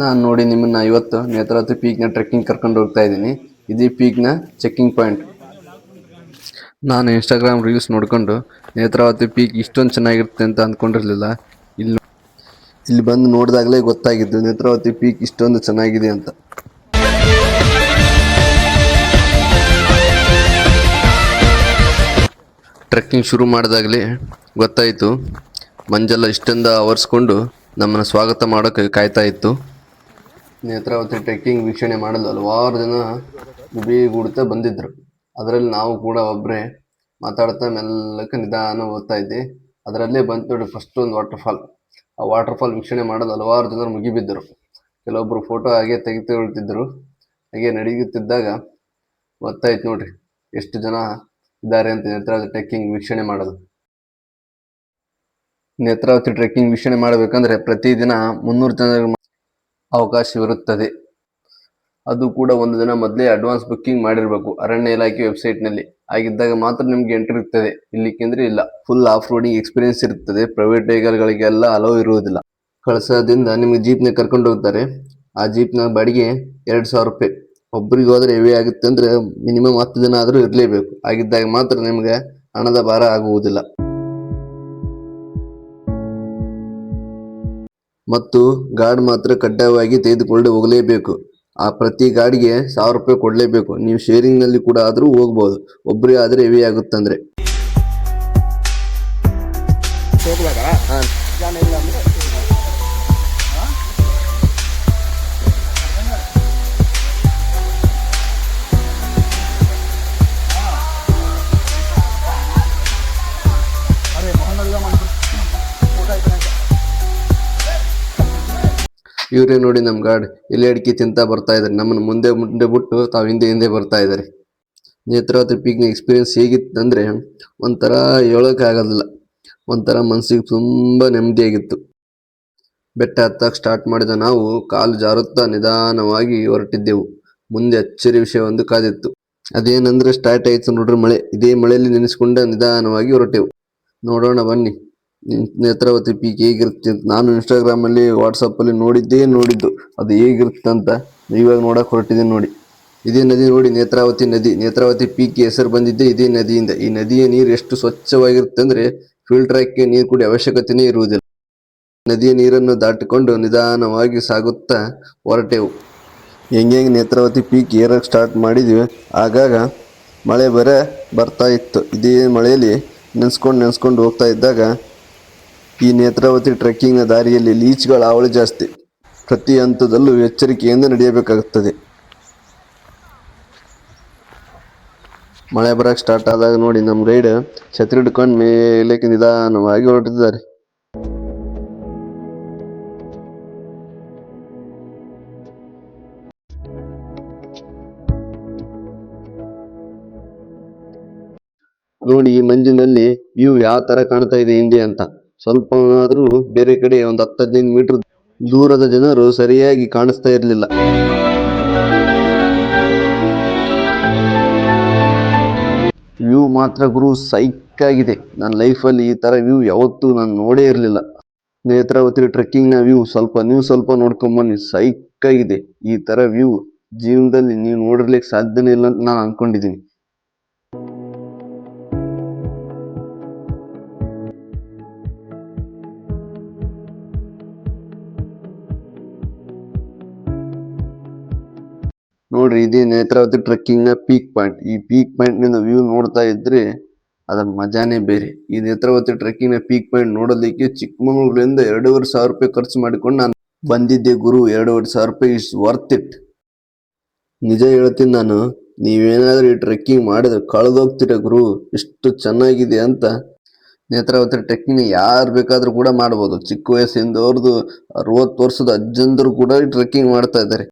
ನಾನು ನೋಡಿ ನಿಮ್ಮನ್ನ ಇವತ್ತು ನೇತ್ರಾವತಿ ಪೀಕ್ನ ಟ್ರೆಕ್ಕಿಂಗ್ ಕರ್ಕೊಂಡು ಹೋಗ್ತಾ ಇದ್ದೀನಿ. ಇದೇ ಪೀಕ್ನ ಚೆಕ್ಕಿಂಗ್ ಪಾಯಿಂಟ್. ನಾನು ಇನ್ಸ್ಟಾಗ್ರಾಮ್ ರೀಲ್ಸ್ ನೋಡಿಕೊಂಡು ನೇತ್ರಾವತಿ ಪೀಕ್ ಇಷ್ಟೊಂದು ಚೆನ್ನಾಗಿರುತ್ತೆ ಅಂತ ಅಂದ್ಕೊಂಡಿರಲಿಲ್ಲ ಇಲ್ಲಿ ಇಲ್ಲಿ ಬಂದು ನೋಡಿದಾಗಲೇ ಗೊತ್ತಾಗಿದ್ದು ನೇತ್ರಾವತಿ ಪೀಕ್ ಇಷ್ಟೊಂದು ಚೆನ್ನಾಗಿದೆ ಅಂತ. ಟ್ರೆಕ್ಕಿಂಗ್ ಶುರು ಮಾಡಿದಾಗಲೇ ಗೊತ್ತಾಯಿತು. ಮಂಜೆಲ್ಲ ಇಷ್ಟೊಂದು ಆವರಿಸ್ಕೊಂಡು ನಮ್ಮನ್ನು ಸ್ವಾಗತ ಮಾಡೋಕ್ಕೆ ಕಾಯ್ತಾ ಇತ್ತು. ನೇತ್ರಾವತಿ ಟ್ರೆಕ್ಕಿಂಗ್ ವೀಕ್ಷಣೆ ಮಾಡಲು ಹಲವಾರು ಜನ ಗುಬಿಗೂಡ್ತಾ ಬಂದಿದ್ದರು ಅದರಲ್ಲಿ ನಾವು ಕೂಡ ಒಬ್ಬರೇ ಮಾತಾಡ್ತಾ ಮೆಲ್ಲಕ್ಕೆ ನಿಧಾನ ಓದ್ತಾ ಇದ್ದೆ ಅದರಲ್ಲೇ ಬಂತು ನೋಡಿ ಫಸ್ಟ್ ಒಂದು ವಾಟರ್ಫಾಲ್ ಆ ವಾಟರ್ಫಾಲ್ ವೀಕ್ಷಣೆ ಮಾಡಲು ಹಲವಾರು ಜನರು ಮುಗಿಬಿದ್ದರು. ಕೆಲವೊಬ್ಬರು ಫೋಟೋ ಹಾಗೆ ತೆಗೆದುಕೊಳ್ತಿದ್ದರು ಹಾಗೆ ನಡೆಯುತ್ತಿದ್ದಾಗ ಗೊತ್ತಾಯ್ತು ನೋಡ್ರಿ, ಎಷ್ಟು ಜನ ಇದ್ದಾರೆ ಅಂತ ನೇತ್ರಾವತಿ ಟ್ರೆಕ್ಕಿಂಗ್ ವೀಕ್ಷಣೆ ಮಾಡಲು. ನೇತ್ರಾವತಿ ಟ್ರೆಕ್ಕಿಂಗ್ ವೀಕ್ಷಣೆ ಮಾಡಬೇಕಂದ್ರೆ ಪ್ರತಿದಿನ ಮುನ್ನೂರು ಜನರಿಗೆ ಅವಕಾಶವಿರುತ್ತದೆ ಅದು ಕೂಡ ಒಂದು ದಿನ ಮೊದಲೇ ಅಡ್ವಾನ್ಸ್ ಬುಕ್ಕಿಂಗ್ ಮಾಡಿರಬೇಕು. ಅರಣ್ಯ ಇಲಾಖೆ ವೆಬ್ಸೈಟ್ನಲ್ಲಿ ಆಗಿದ್ದಾಗ ಮಾತ್ರ ನಿಮಗೆ ಎಂಟ್ರಿ ಇರ್ತದೆ. ಇಲ್ಲಿಕ್ಕೆಂದ್ರೆ ಇಲ್ಲ. ಫುಲ್ ಆಫ್ ರೋಡಿಂಗ್ ಎಕ್ಸ್ಪೀರಿಯನ್ಸ್ ಇರುತ್ತದೆ ಪ್ರೈವೇಟ್ ವೆಹಿಕಲ್ಗಳಿಗೆಲ್ಲ ಅಲೋ ಇರುವುದಿಲ್ಲ. ಕಳಸದಿಂದ ನಿಮಗೆ ಜೀಪ್ನ ಕರ್ಕೊಂಡು ಹೋಗ್ತಾರೆ. ಆ ಜೀಪ್ನ ಬಾಡಿಗೆ ಎರಡು ಸಾವಿರ ರೂಪಾಯಿ. ಒಬ್ಬರಿಗೆ ಹೋದರೆ ಹೆವಿ ಆಗುತ್ತೆ ಅಂದ್ರೆ ಮಿನಿಮಮ್ ಹತ್ತು ದಿನ ಆದರೂ ಇರಲೇಬೇಕು. ಆಗಿದ್ದಾಗ ಮಾತ್ರ ನಿಮಗೆ ಹಣದ ಭಾರ ಆಗುವುದಿಲ್ಲ. ಮತ್ತು ಗಾರ್ಡ್ ಮಾತ್ರ ಕಡ್ಡಾಯವಾಗಿ ತೆಗೆದುಕೊಂಡು ಹೋಗಲೇಬೇಕು. ಆ ಪ್ರತಿ ಗಾಡಿಗೆ ಸಾವಿರ ರೂಪಾಯಿ ಕೊಡಲೇಬೇಕು. ನೀವು ಶೇರಿಂಗ್ನಲ್ಲಿ ಕೂಡ ಆದರೂ ಹೋಗ್ಬೋದು. ಒಬ್ಬರೇ ಆದರೆ ಹೆವಿ ಆಗುತ್ತಂದ್ರೆ ಇವರೇ ನೋಡಿ ನಮ್ಮ ಗಾರ್ಡ್ ಎಲೆ ಅಡಿಕೆ ತಿಂತ ಬರ್ತಾ ಇದಾರೆ. ನಮ್ಮನ್ನ ಮುಂದೆ ಮುಂದೆ ಬಿಟ್ಟು ತಾವ್ ಹಿಂದೆ ಹಿಂದೆ ಬರ್ತಾ ಇದ್ದಾರೆ ನೇತ್ರಾವತಿ ಪೀಕ್ನ ಎಕ್ಸ್ಪೀರಿಯನ್ಸ್ ಹೇಗಿತ್ತಂದ್ರೆ ಒಂಥರ ಹೇಳೋಕ್ಕಾಗೋದಿಲ್ಲ ಒಂಥರ ಮನಸ್ಸಿಗೆ ತುಂಬಾ ನೆಮ್ಮದಿಯಾಗಿತ್ತು ಬೆಟ್ಟ ಹತ್ತಕ್ಕೆ ಸ್ಟಾರ್ಟ್ ಮಾಡಿದ ನಾವು ಕಾಲು ಜಾರುತ್ತಾ ನಿಧಾನವಾಗಿ ಹೊರಟಿದ್ದೆವು. ಮುಂದೆ ಅಚ್ಚರಿ ವಿಷಯ ಒಂದು ಕಾದಿತ್ತು. ಅದೇನಂದ್ರೆ ಸ್ಟಾರ್ಟ್ ಆಯ್ತು ನೋಡ್ರಿ ಮಳೆ. ಇದೇ ಮಳೆಯಲ್ಲಿ ನೆನೆಸ್ಕೊಂಡ ನಿಧಾನವಾಗಿ ಹೊರಟೆವು. ನೋಡೋಣ ಬನ್ನಿ. ನೇತ್ರಾವತಿ ಪೀಕ್ ಹೇಗಿರುತ್ತೆ ಅಂತ ನಾನು ಇನ್ಸ್ಟಾಗ್ರಾಮಲ್ಲಿ ಅಲ್ಲಿ ವಾಟ್ಸಪ್ ಅಲ್ಲಿ ನೋಡಿದ್ದೇ ನೋಡಿದ್ದು. ಅದು ಹೇಗಿರುತ್ತೆ ಅಂತ ಇವಾಗ ನೋಡಕ್ಕೆ ಹೊರಟಿದ್ದೀನಿ ನೋಡಿ. ಇದೇ ನದಿ ನೋಡಿ, ನೇತ್ರಾವತಿ ನದಿ. ನೇತ್ರಾವತಿ ಪೀಕ್ ಹೆಸರು ಬಂದಿದ್ದೆ ಇದೇ ನದಿಯಿಂದ. ಈ ನದಿಯ ನೀರು ಎಷ್ಟು ಸ್ವಚ್ಛವಾಗಿರುತ್ತೆ ಅಂದ್ರೆ ಫಿಲ್ಟರ್ ಹಾಕಿ ನೀರು ಕುಡಿಯೋ ಅವಶ್ಯಕತೆನೇ ಇರುವುದಿಲ್ಲ. ನದಿಯ ನೀರನ್ನು ದಾಟಿಕೊಂಡು ನಿಧಾನವಾಗಿ ಸಾಗುತ್ತಾ ಹೊರಟೆವು. ಹೆಂಗೆ ನೇತ್ರಾವತಿ ಪೀಕ್ ಏರಕ್ಕೆ ಸ್ಟಾರ್ಟ್ ಮಾಡಿದ್ವಿ, ಆಗಾಗ ಮಳೆ ಬರ ಬರ್ತಾ ಇತ್ತು. ಇದೇ ಮಳೆಯಲ್ಲಿ ನೆನೆಸ್ಕೊಂಡು ನೆನೆಸ್ಕೊಂಡು ಹೋಗ್ತಾ ಇದ್ದಾಗ ಈ ನೇತ್ರಾವತಿ ಟ್ರೆಕ್ಕಿಂಗ್ನ ದಾರಿಯಲ್ಲಿ ಲೀಚ್ಗಳ ಹಾವಳಿ ಜಾಸ್ತಿ. ಪ್ರತಿ ಹಂತದಲ್ಲೂ ಎಚ್ಚರಿಕೆಯಿಂದ ನಡೆಯಬೇಕಾಗುತ್ತದೆ. ಮಳೆ ಬರಕ್ಕೆ ಸ್ಟಾರ್ಟ್ ಆದಾಗ ನೋಡಿ ನಮ್ಮ ಗೈಡ್ ಛತ್ರಿ ಹಿಡ್ಕೊಂಡು ಮೇಲೆ ನಿಧಾನವಾಗಿ ಹೊರಟಿದ್ದಾರೆ. ನೋಡಿ, ಈ ಮಂಜಿನಲ್ಲಿ ವ್ಯೂ ಯಾವ ತರ ಕಾಣ್ತಾ ಇದೆ ಇಂಡಿಯಾ ಅಂತ. ಸ್ವಲ್ಪ ಆದರೂ ಬೇರೆ ಕಡೆ ಒಂದು ಹತ್ತು ಹದಿನೈದು ಮೀಟರ್ ದೂರದ ಜನರು ಸರಿಯಾಗಿ ಕಾಣಿಸ್ತಾ ಇರಲಿಲ್ಲ. ವ್ಯೂ ಮಾತ್ರ ಗುರು ಸೈಕ್ ಆಗಿದೆ. ನನ್ನ ಲೈಫಲ್ಲಿ ಈ ತರ ವ್ಯೂ ಯಾವತ್ತೂ ನಾನು ನೋಡೇ ಇರಲಿಲ್ಲ. ನೇತ್ರಾವತಿ ಟ್ರೆಕ್ಕಿಂಗ್ನ ವ್ಯೂ ಸ್ವಲ್ಪ ನೀವು ಸ್ವಲ್ಪ ನೋಡ್ಕೊಂಬನ್ನಿ ಸೈಕ್ ಆಗಿದೆ. ಈ ತರ ವ್ಯೂ ಜೀವನದಲ್ಲಿ ನೀವು ನೋಡಿರ್ಲಿಕ್ಕೆ ಸಾಧ್ಯನೇ ಇಲ್ಲ ಅಂತ ನಾನು ಅನ್ಕೊಂಡಿದ್ದೀನಿ. ನೋಡ್ರಿ, ಇದೇ ನೇತ್ರಾವತಿ ಟ್ರಕ್ಕಿಂಗ್ನ ಪೀಕ್ ಪಾಯಿಂಟ್ ಈ ಪೀಕ್ ಪಾಯಿಂಟ್ನಿಂದ ವ್ಯೂ ನೋಡ್ತಾ ಇದ್ರೆ ಅದರ ಮಜಾನೇ ಬೇರೆ. ಈ ನೇತ್ರಾವತಿ ಟ್ರೆಕ್ಕಿಂಗ್ನ ಪೀಕ್ ಪಾಯಿಂಟ್ ನೋಡೋದಕ್ಕೆ ಚಿಕ್ಕಮಗಳೂರಿಂದ ಎರಡೂವರೆ ಸಾವಿರ ರೂಪಾಯಿ ಖರ್ಚು ಮಾಡಿಕೊಂಡು ನಾನು ಬಂದಿದ್ದೆ ಗುರು. ಎರಡೂವರೆ ಸಾವಿರ ರೂಪಾಯಿ ಇಸ್ ವರ್ತ್ ಇಟ್ ನಿಜ ಹೇಳ್ತೀನಿ ನಾನು, ನೀವೇನಾದ್ರೂ ಈ ಟ್ರೆಕ್ಕಿಂಗ್ ಮಾಡಿದ್ರೆ ಕಳೆದೋಗ್ತೀರ ಗುರು? ಎಷ್ಟು ಚೆನ್ನಾಗಿದೆ ಅಂತ. ನೇತ್ರಾವತಿ ಟ್ರೆಕ್ಕಿಂಗ್ ಯಾರು ಬೇಕಾದ್ರೂ ಕೂಡ ಮಾಡ್ಬೋದು. ಚಿಕ್ಕ ವಯಸ್ಸಿಂದವ್ರದ್ದು ಅರವತ್ತು ವರ್ಷದ ಅಜ್ಜಂದರು ಕೂಡ ಟ್ರೆಕ್ಕಿಂಗ್ ಮಾಡ್ತಾ ಇದ್ದಾರೆ.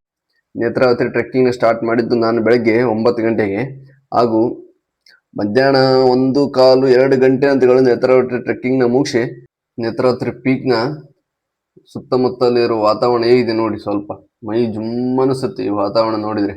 ನೇತ್ರಾವತಿ ಟ್ರೆಕ್ಕಿಂಗ್ ಸ್ಟಾರ್ಟ್ ಮಾಡಿದ್ದು ನಾನು ಬೆಳಗ್ಗೆ ಒಂಬತ್ತು ಗಂಟೆಗೆ. ಹಾಗೂ ಮಧ್ಯಾಹ್ನ ಒಂದು ಕಾಲು ಎರಡು ಗಂಟೆ ಅಂತಗಳು ನೇತ್ರಾವತಿ ಟ್ರೆಕ್ಕಿಂಗ್ನ ಮುಗಿಸಿ ನೇತ್ರಾವತಿ ಪೀಕ್ನ ಸುತ್ತಮುತ್ತಲಿರೋ ವಾತಾವರಣ ಹೇಗಿದೆ ನೋಡಿ ಸ್ವಲ್ಪ. ಮೈ ಜುಮ್ ಅನಿಸುತ್ತೆ ಈ ವಾತಾವರಣ ನೋಡಿದ್ರೆ.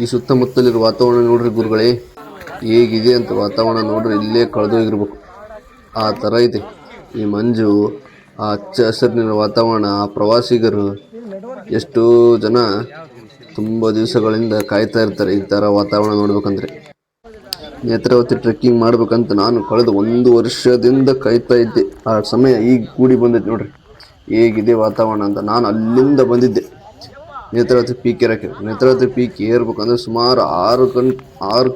ಈ ಸುತ್ತಮುತ್ತಲಿರುವ ವಾತಾವರಣ ನೋಡ್ರಿ ಗುರುಗಳೇ, ಹೇಗಿದೆ ಅಂತ ವಾತಾವರಣ ನೋಡ್ರಿ, ಇಲ್ಲೇ ಕಳೆದೋಗಿರ್ಬೇಕು ಆ ತರ ಇದೆ. ಈ ಮಂಜು, ಆ ಹಚ್ಚ ಹಸಿರಿನ ವಾತಾವರಣ, ಆ ಪ್ರವಾಸಿಗರು, ಎಷ್ಟೋ ಜನ ತುಂಬ ದಿವಸಗಳಿಂದ ಕಾಯ್ತಾ ಇರ್ತಾರೆ ಈ ಥರ ವಾತಾವರಣ ನೋಡ್ಬೇಕಂದ್ರೆ. ನೇತ್ರಾವತಿ ಟ್ರೆಕ್ಕಿಂಗ್ ಮಾಡ್ಬೇಕಂತ ನಾನು ಕಳೆದ ಒಂದು ವರ್ಷದಿಂದ ಕಾಯ್ತಾ ಇದ್ದೆ. ಆ ಸಮಯ ಈಗ ಕೂಡಿ ಬಂದೈತೆ ನೋಡ್ರಿ. ಹೇಗಿದೆ ವಾತಾವರಣ ಅಂತ ನಾನು ಅಲ್ಲಿಂದ ಬಂದಿದ್ದೆ. ನೇತ್ರಾವತಿ ಪೀಕ್ ಏರಕ್ಕೆ. ನೇತ್ರಾವತಿ ಪೀಕ್ ಏರ್ಬೇಕಂದ್ರೆ ಸುಮಾರು ಆರು ಗಂಟೆ, ಆರು